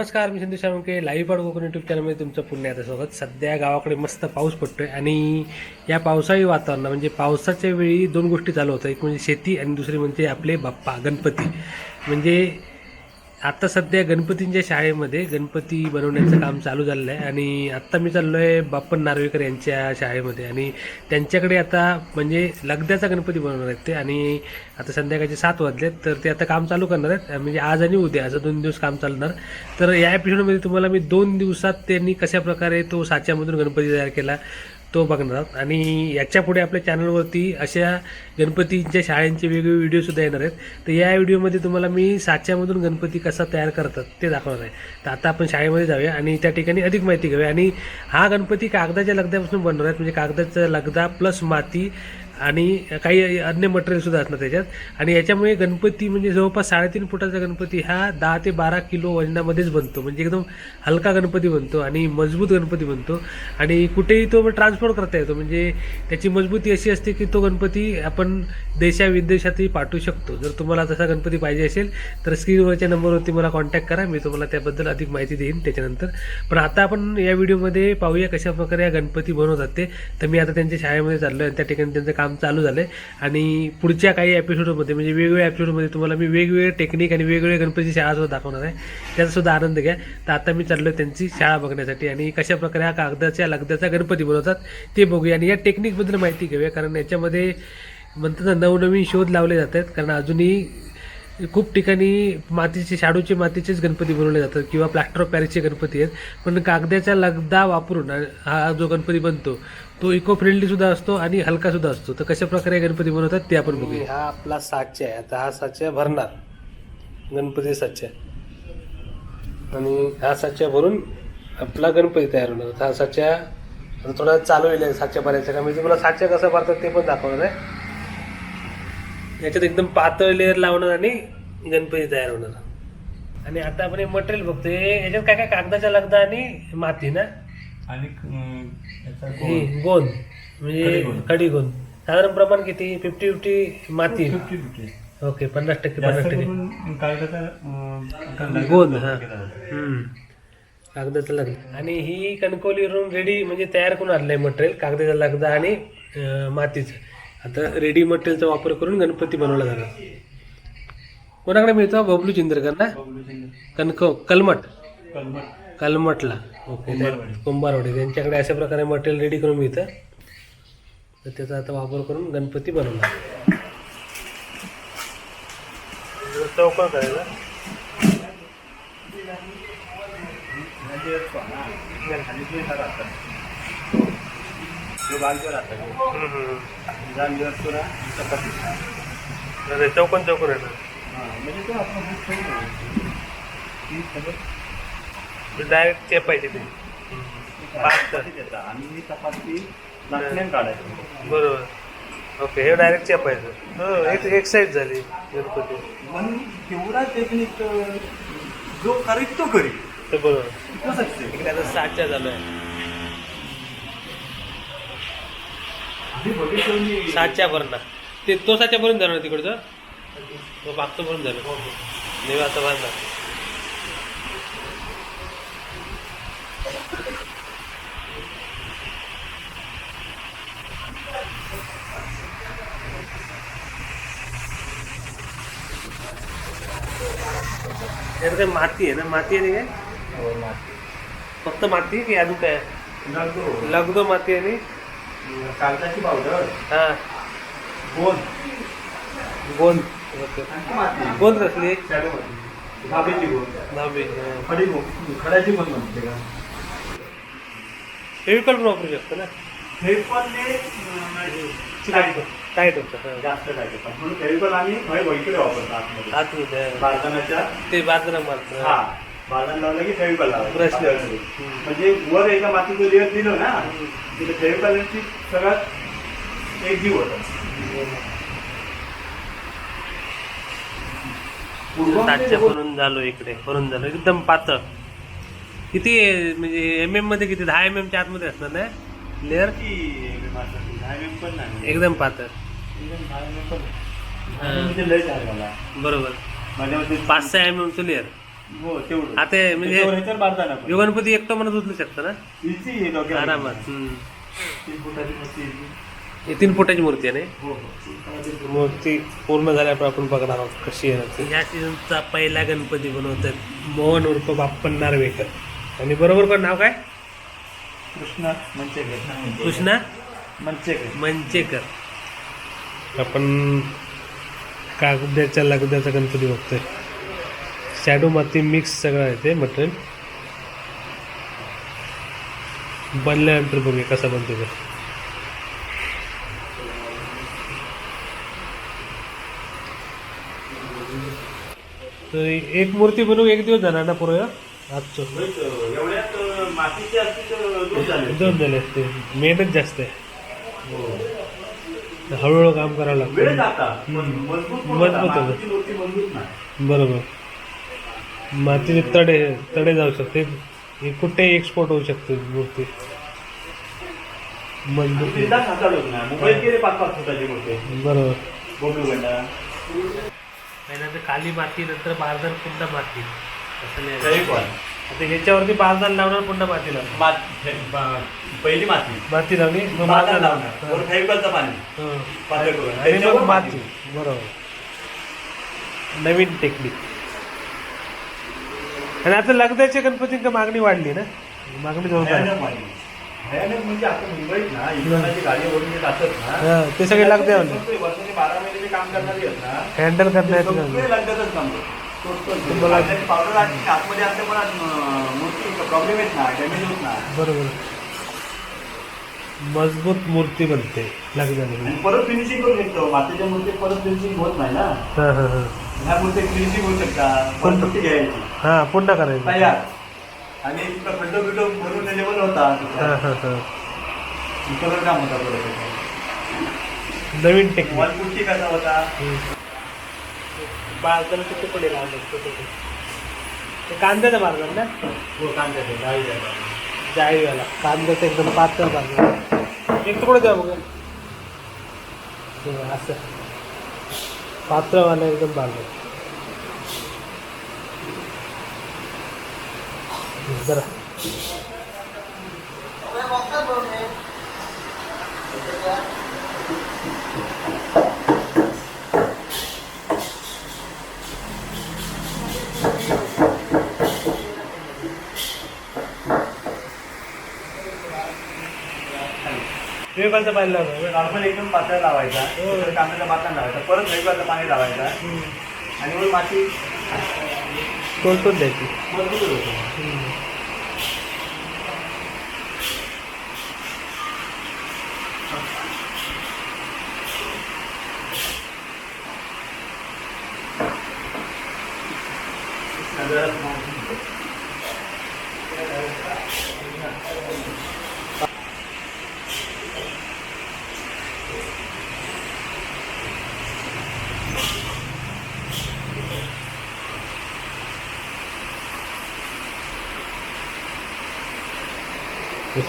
नमस्कार मी संदेश शामके लाईव्ह पाड कोकण यूट्यूब चॅनलमध्ये तुमचं पुण्य आता स्वागत. सध्या गावाकडे मस्त पाऊस पडतोय आणि या पावसाळी वातावरण म्हणजे पावसाच्या वेळी दोन गोष्टी चालू होतात. एक म्हणजे शेती आणि दुसरी म्हणजे आपले बाप्पा गणपती. म्हणजे आता सध्या गणपतींच्या शाळेमध्ये गणपती बनवण्याचं काम चालू झालेलं आहे आणि आत्ता मी चाललो आहे बाप्पन नार्वेकर यांच्या शाळेमध्ये आणि त्यांच्याकडे आता म्हणजे लगद्याचा गणपती बनवणार आहेत ते आणि आता संध्याकाळचे सात वाजले तर ते आता काम चालू करणार आहेत. म्हणजे आज आणि उद्या असं दोन दिवस काम चालणार. तर या एपिसोडमध्ये तुम्हाला मी दोन दिवसात त्यांनी कशा प्रकारे तो साच्यामधून गणपती तयार केला तो बघणार. आहोत आणि याच्यापुढे आपल्या चॅनलवरती अशा गणपतींच्या शाळेंचे वेगवेगळे व्हिडिओसुद्धा येणार आहेत. तर या व्हिडिओमध्ये तुम्हाला मी साच्यामधून गणपती कसा तयार करतात ते दाखवणार आहे. तर आता आपण शाळेमध्ये जाऊया आणि त्या ठिकाणी अधिक माहिती घेऊया. आणि हा गणपती कागदाच्या लगद्यापासून बनवणार आहेत. म्हणजे कागदाचा लगदा प्लस माती आणि काही अन्य मटेरियलसुद्धा असणार त्याच्यात. आणि याच्यामुळे गणपती म्हणजे जवळपास साडेतीन फुटाचा गणपती हा दहा ते बारा किलो वजनामध्येच बनतो. म्हणजे एकदम हलका गणपती बनतो आणि मजबूत गणपती बनतो. आणि कुठेही तो ट्रान्सपोर्ट करता येतो. म्हणजे त्याची मजबूती अशी असते की तो गणपती आपण देशा विदेशातही पाठवू शकतो. जर तुम्हाला तसा गणपती पाहिजे असेल तर स्क्रीनवरच्या नंबरवरती मला कॉन्टॅक्ट करा. मी तुम्हाला त्याबद्दल अधिक माहिती देईन त्याच्यानंतर. पण आता आपण या व्हिडिओमध्ये पाहूया कशा प्रकारे या गणपती बनवतात ते. तर मी आता त्यांच्या शाळेमध्ये चाललो आहे त्या ठिकाणी त्यांचं काम चालू झालं आहे आणि पुढच्या काही एपिसोडमध्ये म्हणजे वेगवेगळ्या एपिसोडमध्ये तुम्हाला मी वेगवेगळे टेक्निक आणि वेगवेगळे गणपतीची शाळासुद्धा दाखवणार आहे. त्याचासुद्धा आनंद घ्या. तर आता मी चाललो आहे त्यांची शाळा बघण्यासाठी. आणि कशा प्रकारे हा कागदाच्या लगदाचा गणपती बनवतात ते बघूया. आणि या टेक्निकबद्दल माहिती घेऊया कारण याच्यामध्ये म्हणतात ना नवनवीन शोध लावले जात आहेत. कारण अजूनही खूप ठिकाणी मातीचे शाडूचे मातीचेच गणपती बनवले जातात किंवा प्लॅस्टर ऑफ पॅरिसचे गणपती आहेत. पण कागदाचा लगदा वापरून हा जो गणपती बनतो तो इको फ्रेंडली सुद्धा असतो आणि हलका सुद्धा असतो. तर कशा प्रकारे गणपती बनवतात ते आपण बघूया. हा आपला साच्या आहे. आता हा साच्या भरणार. गणपती साच्या आणि हा साच्या भरून आपला गणपती तयार होणार. हा साच्या आता थोडा चालू येईल साच्या भरायचा का? मी तुम्हाला साच्या कसं भरतात ते पण दाखवणार आहे. याच्यात एकदम पातळ लेअर लावणार आणि गणपती तयार होणार. आणि आता आपण हे मटेरियल बघतो हे याच्यात काय काय कागदाच्या लगदा आणि माती ना? आणि हे. गोंद म्हणजे खडीगोंद. खडीगोंद साधारण प्रमाण किती? फिफ्टी फिफ्टी माती. 50-50. ओके पन्नास टक्के पन्नास टक्के. गोंद हा. कागदाचं लगदा आणि ही कणकवलीवरून रेडी म्हणजे तयार करून आणलंय मटेरियल कागदाचा लगदा आणि मातीचं. आता रेडी मटेरियलचा वापर करून गणपती बनवला जाणार. कोणाकडे मिळतो? बबलू चिंदरकर ना? कणक कलमट. कलमट, कलमटला. ओके कुंभारवाडी. कुंभारवाडी त्यांच्याकडे अशा प्रकारे मटेरियल रेडी करून मिळतं तर त्याचा आता वापर करून गणपती बनवणार चौकळ करायचा म्हणजे हा चपाती. चौकन चौकन येणार हा, म्हणजे तो आपण. ही डायरेक्ट चेपायचे ते. आणि ही चपाती लाटण्यानं काढायची. बरोबर. ओके हे डायरेक्ट चेपायचं. हो एक एक साईड झाली. गणपती. तेवढा टेक्निक जो करीत तो करी ते बरोबर. ते. इकडे आता सातच्या झालं आहे. सातच्या भरणा ते तो सातच्या भरून जाणार तिकडचं? तो मागचं भरून झालं नेहमी आता भरणार यात काय माती आहे ना? माती आहे काय? फक्त माती की अजून काय. लगदो माती आणि कागदाची पावडर. हा. गोंद. गोंद. गोंद कसली धाबेची गोंद. दहावी खडी खड्याची गोंद म्हणते का? फेविकॉल पण वापरू शकतो ना? हे चिकट टाईट होतं हा. जास्त म्हणून फेविकॉल आम्ही वैकडे वापरतो आतमध्ये. आतमध्ये हा. बारदानाच्या ते बाजूला मारतं हा. बारदान लावलं की फेविकॉल. म्हणजे वर एका मातीचं लेअर दिलं ना तिथे फेविकॉलची सगळ्यात एक जीव होता. सातच्या भरून झालो इकडे भरून झालो. एकदम पातळ. किती? म्हणजे एम एममध्ये किती दहा एम एमच्या आतमध्ये असणार ना? लेअर पण नाही. एकदम पातळ. पण बरोबर. पाच सहा एम एमचं लेअर हो तेवढं. आता म्हणजे त्याच्यावर ह्याच्यावर बारदाना पण. यो गणपती एकटो म्हणत उचलू शकतो ना. आरामात. तीन फुटाची मूर्ती आहे ती. हे तीन फुटाची मूर्ती आहे ना? हो हो. मूर्ती. पूर्ण झाल्यावर आपण बघणार आहोत कशी आहे या सीझनचा पहिला गणपती बनवतात मोहन उर्फ बाप्पन नार्वेकर. आणि बरोबर कोण? नाव काय? कृष्णा मंचेकर. कृष्णा मंचेकर. मंचेकर. आपण कागद्याच्या लागद्याचा गणपती बघतोय. शॅडो माती मिक्स सगळं आहे ते मटेरियल. बनल्यानंतर बघूया कसा बनतो ते. तर एक मूर्ती बनवू एक दिवस जाणार ना पूर्ण आजचं. मातीची असती तर दोन झाले दोन झाले असते मेहनत जास्त आहे. हळूहळू काम करावं वेळ लागतं जाता पण हम्म. मजबूत पण मजबूत होता. होतं. मातीची मूर्ती मजबूत नाही. बरोबर. मातीचे तडे तडे जाऊ शकते. हे कुठेही एक्सपोर्ट होऊ शकते मूर्ती. मजबूत तीनदा हाताळ होत नाही. मुंबईत गेले पाच पाच फुटाची मूर्ती. बरोबर. खाली माती नंतर बारदान पुन्हा माती. असं नाही. पण. आता ह्याच्यावरती बारदान लावणार पुन्हा माती लावणार मात- पहिली माती. माती लावली मग लावणार. वर लावणार फेविकॉलचं पाणी. हं. पातळ करून. आणि त्याच्यावर मग माती. माती. बरोबर. नवीन टेक्निक आणि आता लगद्याच्या गणपतींका मागणी वाढली ना? मागणी जोरदार आहे. भयानक माती. भयानक म्हणजे आता मुंबईत ना इथून गाडीवरून जे जातात ना हा, ते सगळे वर्षाचे बारा महिने जे काम करणारे आहेत ना हँडल करण्यात सगळे लगतातच काम करतात. पावडर आणि आतमध्ये पण मूर्ती प्रॉब्लेम येत ना डॅमेज होत ना बरोबर. मजबूत मूर्ती बनते आणि परत फिनिशिंग करून घेतो. मातीच्या मूर्ती परत फिनिशिंग होत नाही ना. हा हा हा. ह्या मूर्ती फिनिशिंग होऊ शकतात परत मूर्ती घ्यायची. हा पुन्हा करायचं. तयार. आणि खड्डो बिड्डो भरून लेवल होता हा हा हा. कलर काम होता परत नवीन टेक्निक पुट्टी कसा होता? बाजाराला किती पडेल ते कांद्याचा बाजार ना? हो कांद्याचे डाळी द्यायला. जाळीवाला. कांद्याचा एकदम पातळ बाजार एक तुकडं द्या बघा. असं. पातळवाला एकदम बाजार जरा. वेगळचा पाहिजे लावला. नॉर्मल एकदम पातळ लावायचा. हो. कांद्याचा पातळ लावायचा. परत वेगळं पाणी लावायचा. आणि वर माती टोलटून द्यायची. मजबूत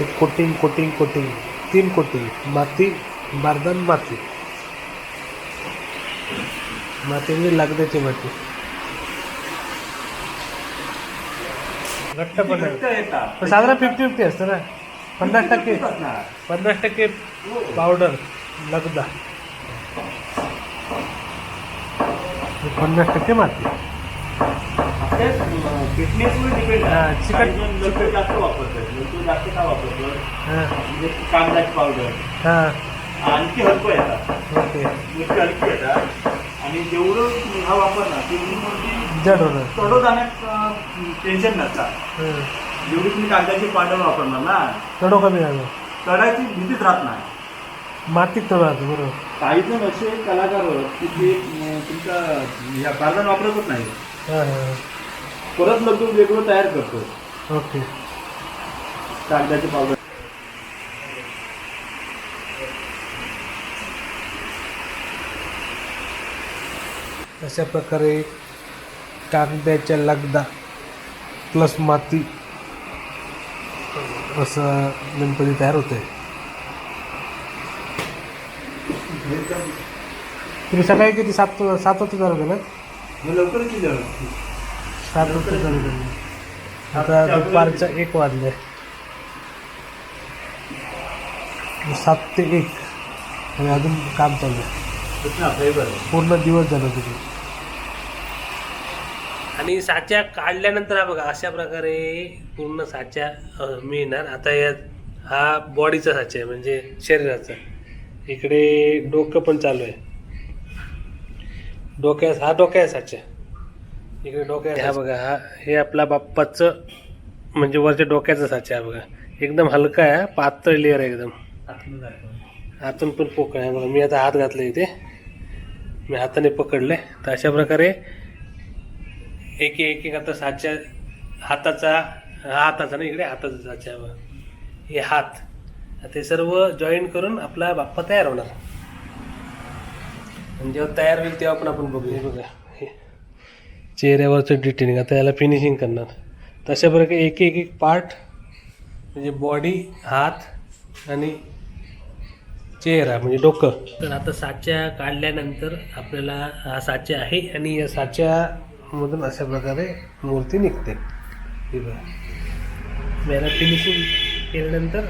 जसे कोटिंग कोटिंग कोटिंग तीन कोटिंग माती बारदान माती. माती. म्हणजे लागण्याची माती घट्ट पण आहे. साधारण फिफ्टी फिफ्टी असतं ना. पन्नास टक्के. पन्नास टक्के पावडर लगदा. पन्नास टक्के माती. फिटनेसवर डिपेंड आहे चिकट- जास्त वापरतात. जास्त का वापरतात? म्हणजे कांद्याची पावडर हां. आणखी हलकं येतात. ओके. मिरची हलकी येतात. आणि जेवढं हा तेवढी मूर्ती चढव जाण्यात टेन्शन नसतात जेवढी तुम्ही कांद्याची पावडर वापरणार ना चढो कमी झालं. चढायची भीतीच राहत नाही. मातीत राहतं बरोबर. काही जण असे कलाकार की ते तुमचा या वापरतच नाही परत लग्न वेगळं तयार करतो. ओके. कागदाची पावडर अशा प्रकारे कागदाच्या लगदा प्लस माती असं गणपती तयार होते तुम्ही सकाळी किती? सात सात वाजता चालू केलं मग लवकर केलं सात वाजता चालू केलं आता दुपारच्या एक वाजले. सात ते एक. आणि अजून काम चालू आहे. पूर्ण दिवस झाला तिथे. आणि साच्या काढल्यानंतर हा बघा अशा प्रकारे पूर्ण साच्या मिळणार आता या हा बॉडीचा साचा आहे म्हणजे शरीराचा. इकडे डोकं पण चालू आहे. डोक्या हा डोक्या साचा इकडे डोक्या हा बघा हा हे आपला बाप्पाचं म्हणजे वरच्या डोक्याचा साचा आहे बघा. एकदम हलका आहे पातळ लेअर आहे एकदम. आतून पण पोकळ आहे बघा. मी आता हात घातले इथे. मी हाताने पकडले. तर अशा प्रकारे एक एक एक आता साच्या हाताचा हा हाताचा ना इकडे हाताचा साचा आहे बघा. हे हात. हे सर्व जॉईन करून आपला बाप्पा तयार होणार. आणि जेव्हा तयार होईल तेव्हा पण आपण बघू हे बघा. चेहऱ्यावरचं डिटेलिंग आता याला फिनिशिंग करणार. तशा प्रकारे एक एक एक पार्ट म्हणजे बॉडी हात आणि चेहरा म्हणजे डोकं. तर आता साच्या काढल्यानंतर आपल्याला हा साच्या आहे आणि या साच्यामधून अशा प्रकारे मूर्ती निघते. बघा. याला फिनिशिंग केल्यानंतर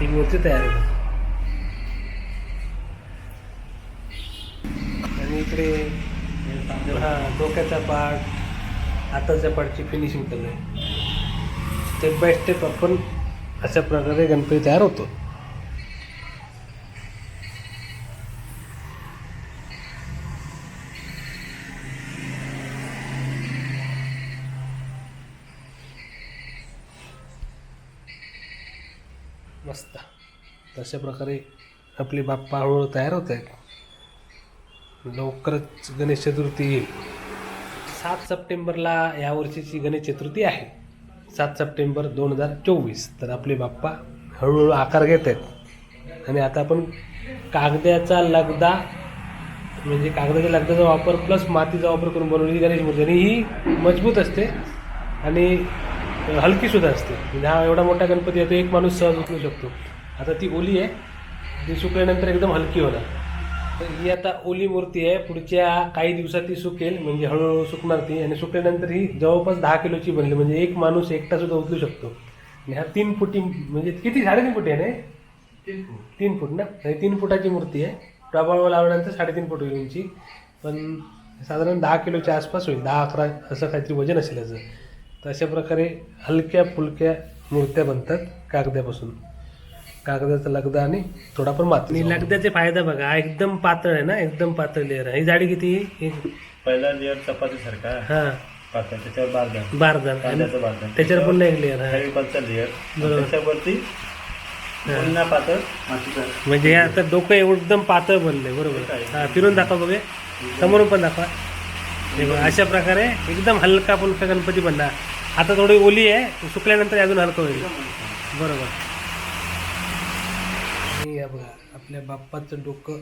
ही मूर्ती तयार होते. आणि इकडे हां डोक्याचा पार्ट हाताच्या पार्टची फिनिशिंग करणे स्टेप बाय स्टेप आपण अशा प्रकारे गणपती तयार होतो. मस्त. तशा प्रकारे आपले बाप्पा हळूहळू तयार होत आहेत. लवकरच गणेश चतुर्थी येईल. सात सप्टेंबरला यावर्षीची गणेश चतुर्थी आहे. सात सप्टेंबर दोन हजार चोवीस. तर आपले बाप्पा हळूहळू आकार घेत आहेत. आणि आता आपण कागदाचा लगदा म्हणजे कागदाच्या लगदाचा वापर प्लस मातीचा वापर करून बनवलेली गणेश मूर्ती आणि ही मजबूत असते आणि हलकीसुद्धा असते. म्हणजे हा एवढा मोठा गणपती आहे तो एक माणूस सहज उचलू शकतो. आता ती ओली आहे ती सुकल्यानंतर एकदम हलकी होणार. तर ही आता ओली मूर्ती आहे. पुढच्या काही दिवसात ती सुकेल. म्हणजे हळूहळू सुकणार ती. आणि सुकल्यानंतर ही जवळपास दहा किलोची बनली. म्हणजे एक माणूस एकटा सुद्धा उचलू शकतो. आणि हा तीन फुटी म्हणजे किती? साडेतीन फुटी आहे ना तीन फूट. ना? तीन फुटाची मूर्ती आहे. प्रभाव लावल्यानंतर साडेतीन फूट होईल उंची पण साधारण दहा किलोच्या आसपास होईल. दहा अकरा असं काहीतरी वजन असेल याचं. तर अशा प्रकारे हलक्या फुलक्या मूर्त्या बनतात कागदापासून कागदाचा लगदा आणि थोडा पण माती आणि लगद्याचे फायदा बघा एकदम पातळ आहे ना एकदम पातळ लेअर आहे. ही जाडी किती? ही पहिला लेअर चपाती सारखा हां. पातळ त्याच्यावर बारदान बारदान आणि कांद्याचं बारदान त्याच्यावर पुन्हा एक लेअर हा लेअर बरोबर. त्याच्यावरती पुन्हा पातळ मातीचा. म्हणजे हे आता डोकं एकदम पातळ बनलंय बरोबर. हा फिरून दाखवा बघे. समोरून पण दाखवा. हे बघा, अशा प्रकारे एकदम हलका फुलका गणपती बनला. आता थोडी ओली आहे सुकल्यानंतर अजून हलकं होईल. बरोबर. आणि या बघा आपल्या बाप्पाचं डोकं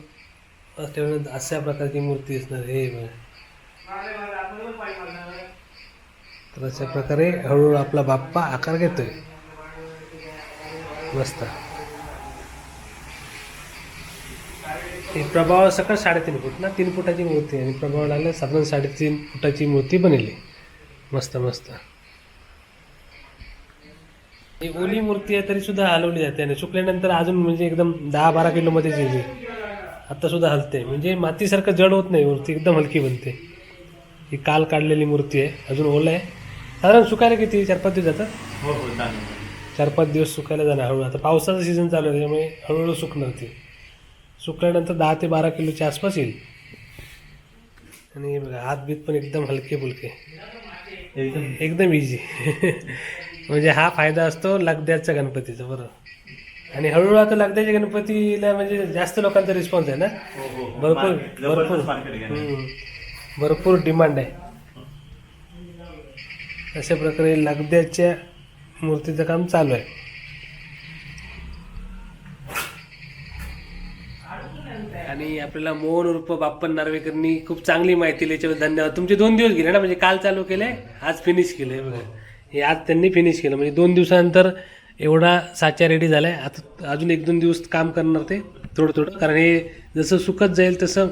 ठेवण्यात अशा प्रकारची मूर्ती असणार हे बघा. तर अशा प्रकारे हळूहळू आपला बाप्पा आकार घेतोय. मस्त. हे प्रभाव सकाळ साडेतीन फूट ना तीन फुटाची मूर्ती आणि प्रभाव लागल्या साधारण साडेतीन फुटाची मूर्ती बनली मस्त मस्त. ही ओली मूर्ती आहे तरी सुद्धा हलवली जाते. आणि सुकल्यानंतर अजून म्हणजे एकदम दहा बारा किलोमध्येच येते आता सुद्धा हलते. म्हणजे मातीसारखं जड होत नाही मूर्ती एकदम हलकी बनते. ही काल काढलेली मूर्ती आहे. अजून ओलं आहे. साधारण सुकायला किती? चार पाच दिवस जातात? हो हो चार पाच दिवस सुकायला जाणार. हळूहळू. आता पावसाचा सीझन चालू आहे त्यामुळे हळूहळू सुकणार ती. सुकल्यानंतर दहा ते बारा किलोच्या आसपास येईल. आणि बघा हात बीत पण एकदम हलके फुलके. एकदम. एकदम इझी म्हणजे हा फायदा असतो लगद्याच्या गणपतीचा बरोबर. आणि हळूहळू आता लगद्याच्या गणपतीला म्हणजे जास्त लोकांचा रिस्पॉन्स आहे ना? हो हो भरपूर मार्केट- भरपूर. हम्म. भरपूर डिमांड आहे. अशा प्रकारे लगद्याच्या मूर्तीचं काम चालू आहे. आणि आपल्याला मोहन उर्फ बाप्पन नार्वेकरनी खूप चांगली माहिती दिली याच्याबद्दल धन्यवाद. तुमचे दोन दिवस गेले ना? म्हणजे काल चालू केले आज फिनिश केले बघा. हे आज त्यांनी फिनिश केलं. म्हणजे दोन दिवसानंतर एवढा साचा रेडी झाला आहे आता अजून एक दोन दिवस काम करणार ते थोडं थोडं. कारण हे जसं सुकत जाईल तसं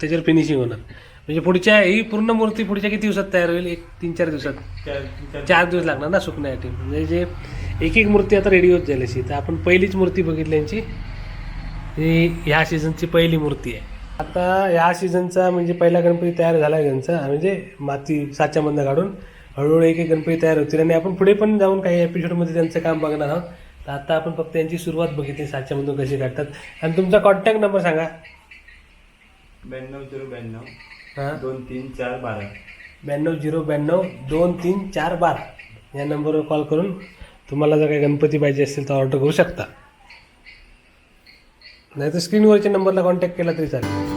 त्याच्यावर फिनिशिंग होणार. म्हणजे पुढच्या ही पूर्ण मूर्ती पुढच्या किती दिवसात तयार होईल? एक तीन चार दिवसात? चार- चार दिवस लागणार ना सुकण्यासाठी म्हणजे जे एक एक मूर्ती आता रेडी होत जाईल अशी. तर आपण पहिलीच मूर्ती बघितल्यांची ही ह्या सीझनची पहिली मूर्ती आहे. आता ह्या सीझनचा म्हणजे पहिला गणपती तयार झाला आहे त्यांचा. म्हणजे माती साच्यामधनं काढून. हळूहळू एक एक गणपती तयार होतील. आणि आपण पुढे पण जाऊन काही एपिसोडमध्ये त्यांचं काम बघणार आहोत. तर आता आपण फक्त यांची सुरुवात बघितली. साच्यामधून कशी काढतात. आणि तुमचा कॉन्टॅक्ट नंबर सांगा. ब्याण्णव झिरो ब्याण्णव हां? दोन तीन चार बारा. ब्याण्णव झिरो ब्याण्णव दोन तीन चार बारा. या नंबरवर कॉल करून तुम्हाला जर काही गणपती पाहिजे असतील तर ऑर्डर करू शकता. नाही तर स्क्रीनवरच्या नंबरला कॉन्टॅक्ट केला तरी चालेल.